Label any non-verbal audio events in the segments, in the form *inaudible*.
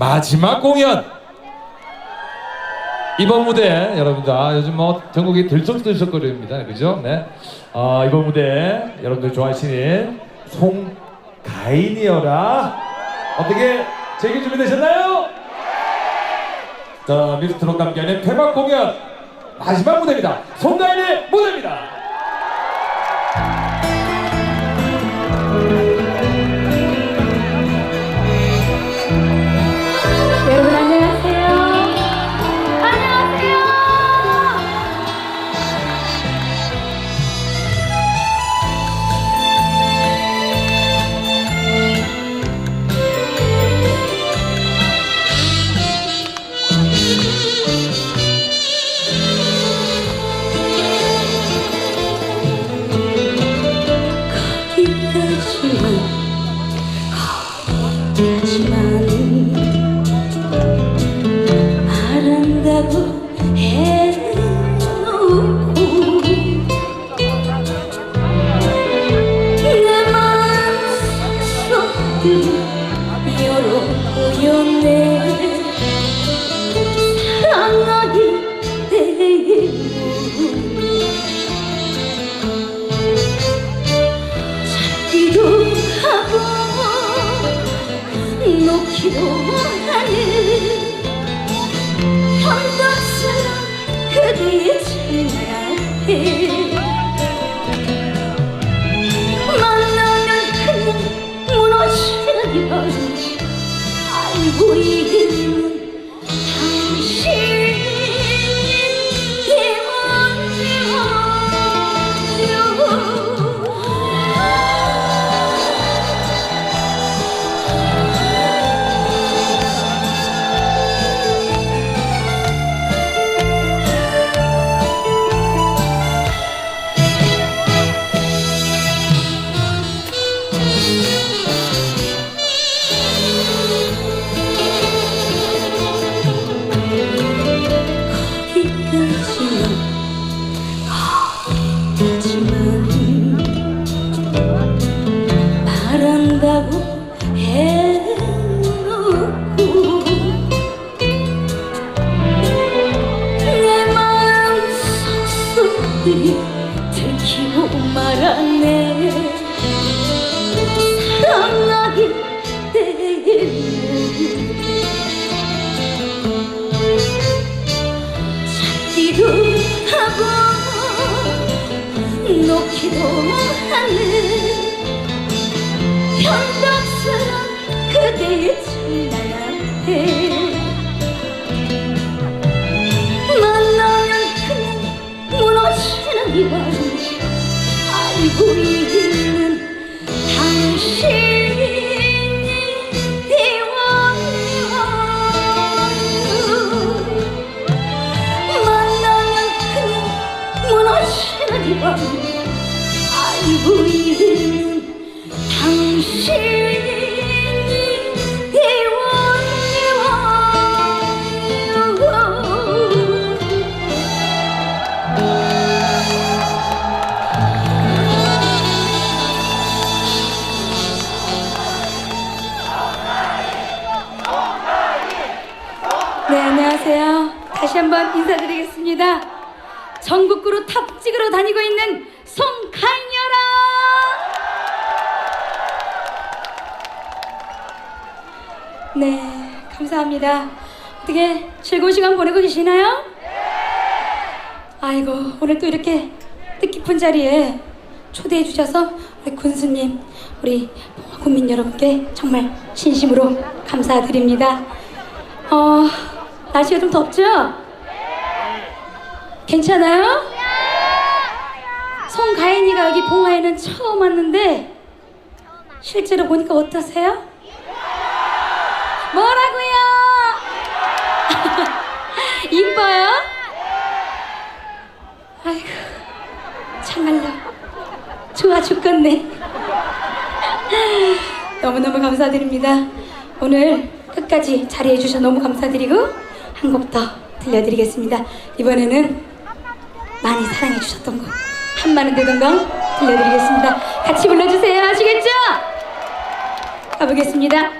마지막 공연 이번 무대 여러분들 아, 요즘 뭐 전국이 들썩들썩거립니다 그죠? 네. 어, 이번 무대 여러분들 좋아하시는 송가인이여라 어떻게 제기 준비되셨나요? 자 미스트롯 함께하는 대박 공연 마지막 무대입니다 송가인의 무대입니다 마음 기도 하는 현덕스런 그대의 친나한테 만나면 그냥 무너지는 이밤 알고 전국구로 탑 찍으러 다니고 있는 송카인여라! 네, 감사합니다. 어떻게 즐거운 시간 보내고 계시나요? 아이고, 오늘 또 이렇게 뜻깊은 자리에 초대해 주셔서 우리 군수님, 우리 국민 여러분께 정말 진심으로 감사드립니다. 어, 날씨가 좀 덥죠? 괜찮아요? 송가인이가 여기 봉화에는 처음 왔는데 실제로 보니까 어떠세요? 뭐라고요? 이뻐요? 아이고 참말로 좋아 죽겠네. 너무너무 감사드립니다. 오늘 끝까지 자리해 주셔서 너무 감사드리고 한 곡 더 들려드리겠습니다. 이번에는 많이 사랑해 주셨던 곡 한마는 되던 건 들려드리겠습니다. 같이 불러주세요. 아시겠죠? 가보겠습니다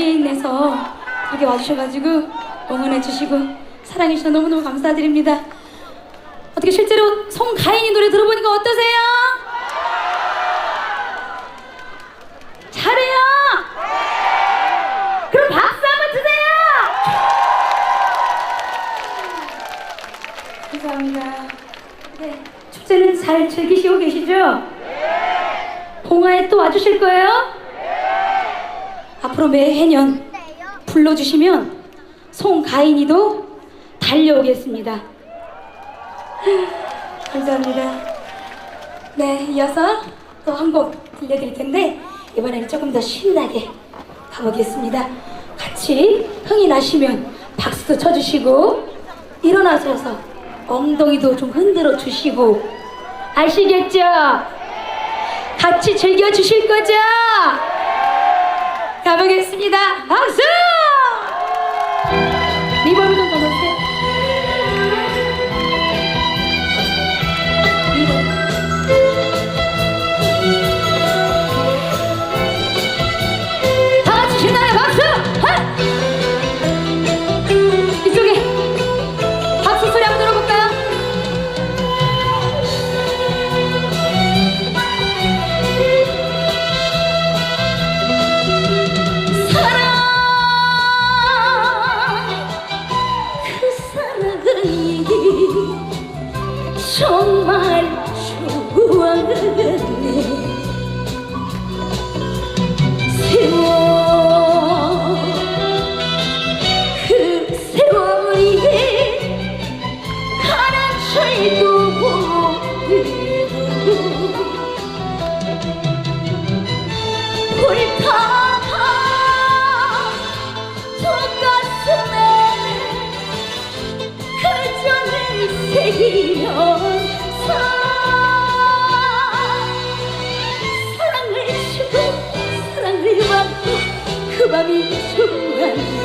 어게인에서 여기 와주셔가지고 응원해주시고 사랑해주셔서 너무너무 감사드립니다. 어떻게 실제로 송가인이 노래 들어보니까 어떠세요? 잘해요. 그럼 박수 한번 주세요. 감사합니다. 네, 축제는 잘 즐기시고 계시죠? 봉화에 또 와주실 거예요? 앞으로 매 해년 불러주시면 송가인이도 달려오겠습니다. *laughs* 감사합니다. 네, 이어서 또 한 곡 들려드릴 텐데 이번에는 조금 더 신나게 가보겠습니다. 같이 흥이 나시면 박수도 쳐주시고 일어나셔서 엉덩이도 좀 흔들어 주시고 아시겠죠? 같이 즐겨 주실 거죠? 가보겠습니다. 박수! 정말 좋아하네 세월 그 세월이 가는 가슴에 그전을 새기면 사랑을 주고 사랑을 받고 그 밤이 좋았네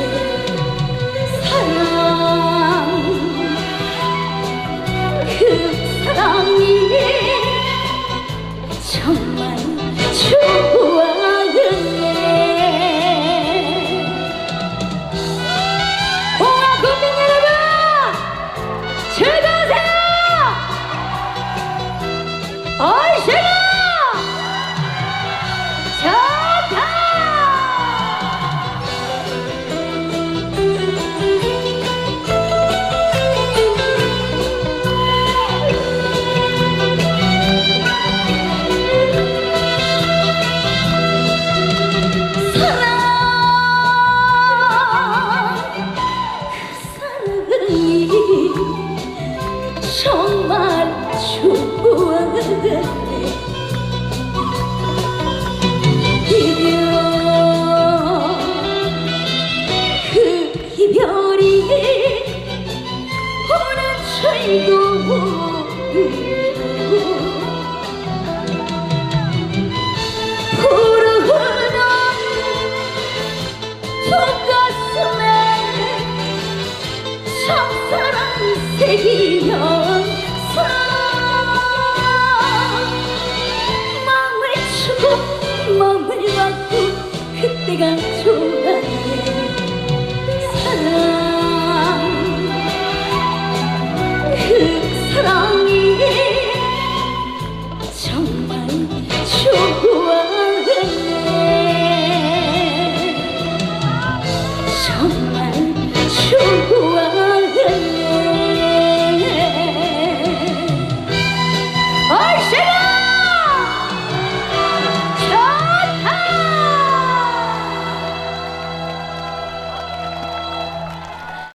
마음을 주고 마음을 받고 그때가 좋은